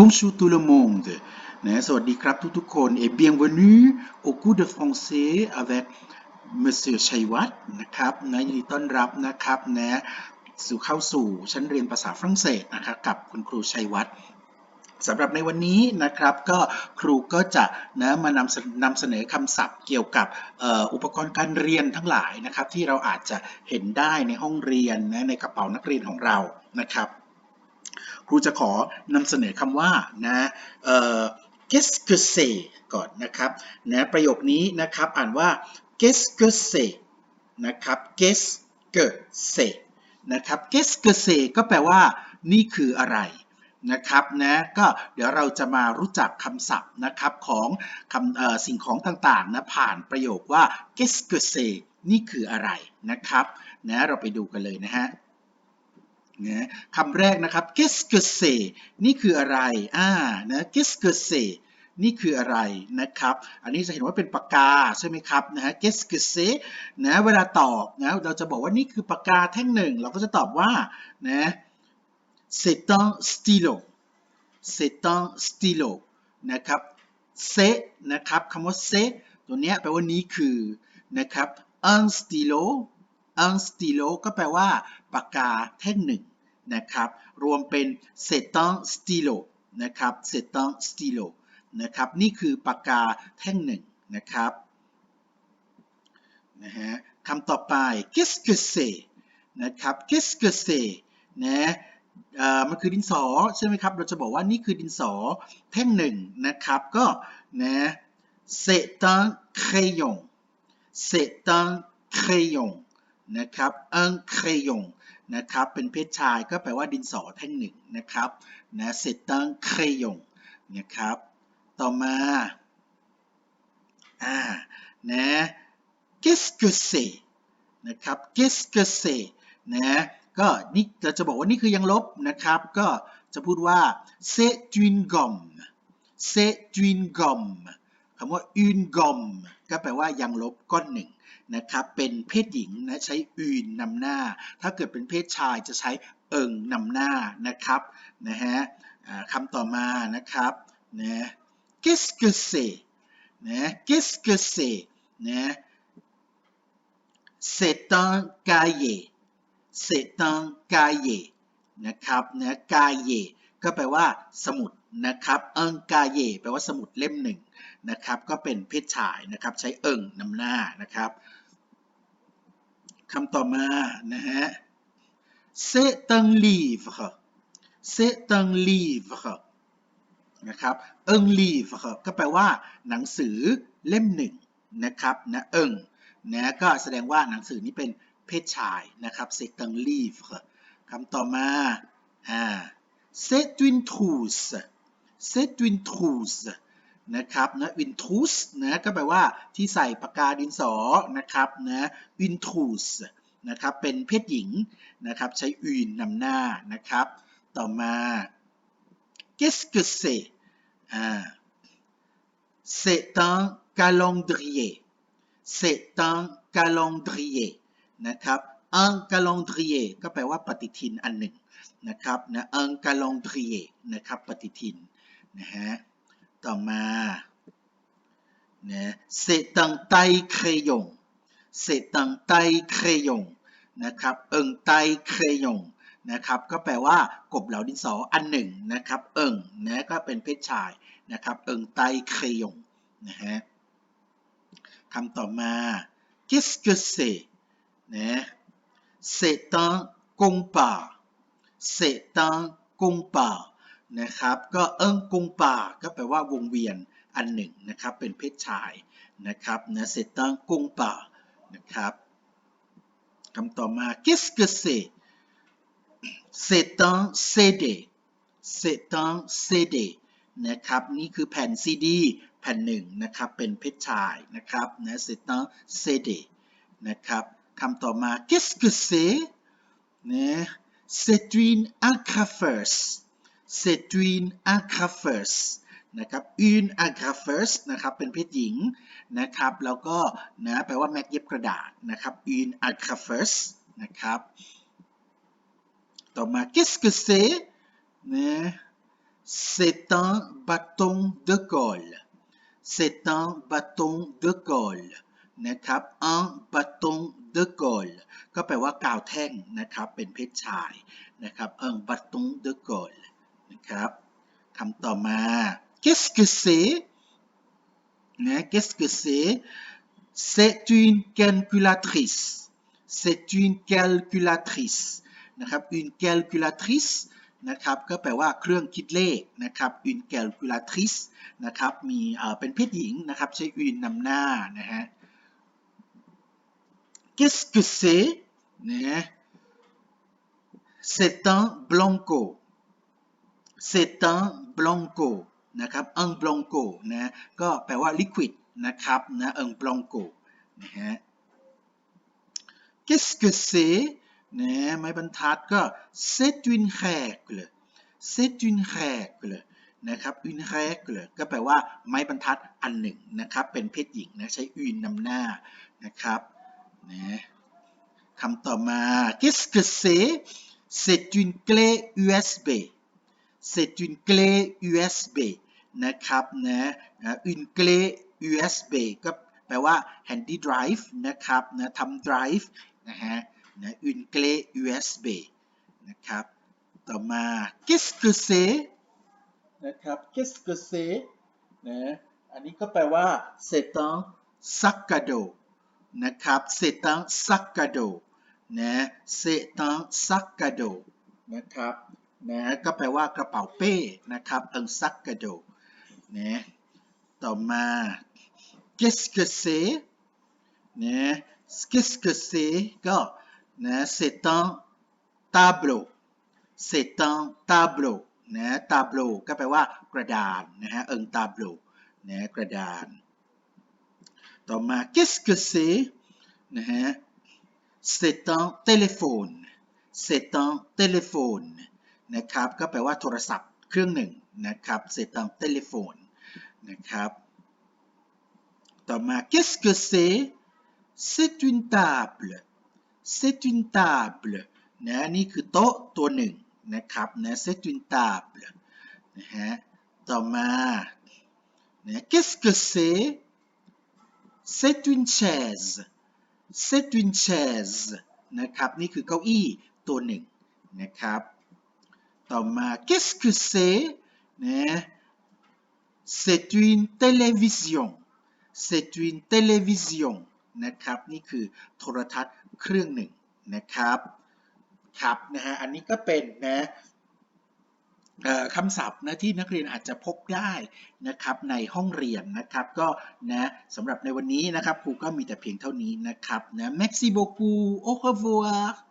Bonjour tout le monde นะสวัสดีครับทุกๆคน et bienvenue au cours de français avec Monsieur ชัยวัฒน์นะครับนะยินดีต้อนรับนะครับนะสู่เข้าสู่ชั้นเรียนภาษาฝรั่งเศสนะครับกับคุณครูชัยวัฒน์สำหรับในวันนี้นะครับก็ครูก็จะนะมานำนำเสนอคำศัพท์เกี่ยวกับอออุปกรณ์การเรียนทั้งหลายนะครับที่เราอาจจะเห็นได้ในห้องเรียนนะในกระเป๋านักเรียนของเรานะครับ ครูจะขอนำเสนอคำว่านะเอ่อ qu'est-ce que c'est ก่อนนะครับนะประโยคนี้นะครับอ่านว่า qu'est-ce que c'est นะครับ qu'est-ce que c'est นะครับ qu'est-ce que c'est ก็แปลว่า นี่คืออะไรนะครับนะก็เดี๋ยวเราจะมารู้จักคำศัพท์นะครับของคำสิ่งของต่างๆนะผ่านประโยคว่า qu'est-ce que c'est นี่คืออะไรนะครับนะเราไปดูกันเลยนะฮะ นะคำแรกนะครับ qu'est-ce que นี่คืออะไรอ่านะ qu'est-ce que นี่คืออะไรนะครับ อันนี้จะเห็นว่าเป็นปากกาใช่ไหมครับนะฮะ qu'est-ce que นะเวลาตอบนะเราจะบอกว่านี่คือปากกาแท่งหนึ่ง เราก็จะตอบว่านะ c'est un stylo c'est un stylo นะครับ c'est นะครับคำว่า c'est ตัวเนี้ยแปลว่านี้คือนะครับ un stylo un stylo ก็แปลว่าปากกาแท่งหนึ่ง นะครับรวมเป็น c'est un stylo นะครับ c'est un stylo นะครับนี่คือปากกาแท่งหนึ่งนะครับนะฮะคำต่อไป qu'est-ce que c'est นะครับ qu'est-ce que c'est นะมันคือดินสอใช่ไหมครับ เราจะบอกว่านี่คือดินสอแท่งหนึ่งนะครับ ก็นะ c'est un crayon c'est un crayon นะครับ un crayon นะครับ เป็นเพศชายก็แปลว่าดินสอแท่งหนึ่งนะครับนะ c'est un crayon นะครับ ต่อมาอ่านะ qu'est-ce que c'est นะครับ qu'est-ce que c'est นะก็นี่เราจะบอกว่านี่คือยังลบนะครับ ก็จะพูดว่า c'est une gomme c'est une gomme คำว่า une gomme ก็แปลว่ายังลบก้อนหนึ่ง นะครับเป็นเพศหญิงนะใช้ une นำหน้า ถ้าเกิดเป็นเพศชายจะใช้เอิงนำหน้านะครับนะฮะคำต่อมานะครับนะ qu'est-ce que c'est นะ qu'est-ce que c'est นะ c'est un cahier c'est un cahier นะครับนะ cahier ก็แปลว่าสมุด นะครับ un cahier แปลว่าสมุดเล่มหนึ่งนะครับ ก็เป็นเพศชายนะครับ ใช้เอิงนำหน้านะครับคำต่อมานะฮะ c'est un livre c'est un livre นะครับ un livre ก็แปลว่า หนังสือเล่มหนึ่งนะครับนะเอิงนะก็แสดงว่าหนังสือนี้เป็นเพศชายนะครับ c'est un livre คำต่อมาอ่า c'est une เซตวินทรูสนะครับนะวินทรูสนะก็แปลว่าที่ใส่ปากกาดินสอนะครับนะวินทรูสนะครับเป็นเพศหญิงนะครับใช้อีนนำหน้านะครับ ต่อมาเกสเกเซอ่า c'est un calendrier c'est un calendrier นะครับ un calendrier ก็แปลว่าปฏิทินอันหนึ่งนะครับนะ un calendrier นะครับปฏิทิน นะฮะ ต่อมานะ c'est un taille crayon c'est un taille crayon นะครับ un taille crayon นะครับ ก็แปลว่ากบเหลาดินสออันหนึ่งนะครับ เอิงนะก็เป็นเพศชายนะครับ เอิงไตเครยงนะฮะคำต่อมา qu'est-ce que c'est นะ c'est un compas c'est un compas นะครับ ก็เอิงกุงป่าก็แปลว่าวงเวียนอันหนึ่งนะครับ เป็นเพศชายนะครับนะ c'est un compas นะครับคำต่อมา qu'est-ce que c'est c'est un CD c'est un CD นะครับ นี่คือแผ่น CD แผ่นหนึ่งนะครับ เป็นเพศชายนะครับนะ c'est un CD นะครับคำต่อมา qu'est-ce que c'est นะ c'est une agrafeuse c'est une agrafeuse นะครับ une agrafeuse นะครับ เป็นเพศหญิงนะครับ แล้วก็นะแปลว่าแม็กเย็บกระดาษนะครับ une agrafeuse นะครับ ต่อมา qu'est-ce que c'est นะ c'est un bâton de colle c'est un bâton de colle นะครับ un bâton de colle ก็แปลว่ากาวแท่งนะครับ เป็นเพศชายนะครับ un bâton de colle นะครับคำต่อมา qu'est-ce que c'est นะ qu'est-ce que c'est c'est une calculatrice c'est une calculatrice นะครับ une calculatrice นะครับก็แปลว่าเครื่องคิดเลขนะครับ une calculatrice นะครับมีเอ่อเป็นเพศหญิงนะครับใช้ une นำหน้านะฮะ qu'est-ce que c'est นะ c'est un blanco เซตังบลองโกนะครับเอิงบลองโกนะก็แปลว่าลิควิดนะครับนะเอิงบลองโกนะฮะ qu'est-ce que c'est นะไม้บรรทัดก็ c'est une règle c'est นแค règle นะครับ une règle ก็แปลว่าไม้บรรทัดอันหนึ่งนะครับ เป็นเพศหญิงนะใช้อินนำหน้านะครับนะคำต่อมา qu'est-ce que c'est c'est une clé USB c'est une clé USB นะครับนะนะ une clé USB ก็แปลว่า handy drive นะครับนะทำ drive นะฮะนะ une clé USB นะครับ ต่อมา qu'est-ce que c'est นะครับ qu'est-ce que c'est นะอันนี้ก็แปลว่า c'est un sac à dos นะครับ c'est un sac à dos นะ c'est un sac à dos นะครับ นะก็แปลว่ากระเป๋าเป้นะครับ un sac à dos นะต่อมา qu'est-ce que c'est นะ qu'est-ce que c'est ก็นะ c'est un tableau c'est un tableau นะ tableau ก็แปลว่ากระดานนะฮะ un tableau นะกระดาน ต่อมา qu'est-ce que c'est นะฮะ c'est un téléphone c'est un téléphone นะครับก็แปลว่าโทรศัพท์เครื่องหนึ่งนะครับเสร็จตามเทเลโฟนนะครับต่อมา qu'est-ce que c'est c'est une table c'est une table นะนี่คือโต๊ะตัวหนึ่งนะครับนะ c'est une table นะฮะต่อมานะ qu'est-ce que c'est c'est une chaise c'est une chaise นะครับนี่คือเก้าอี้ตัวหนึ่งนะครับ ต่อมา qu'est-ce que c'est นะ c'est une télévision c'est une télévision นะครับ นี่คือโทรทัศน์เครื่องหนึ่งนะครับครับนะฮะอันนี้ก็เป็นนะคำศัพท์นะที่นักเรียนอาจจะพบได้นะครับในห้องเรียนนะครับก็นะสำหรับในวันนี้นะครับครูก็มีแต่เพียงเท่านี้นะครับนะ merci beaucoup au revoir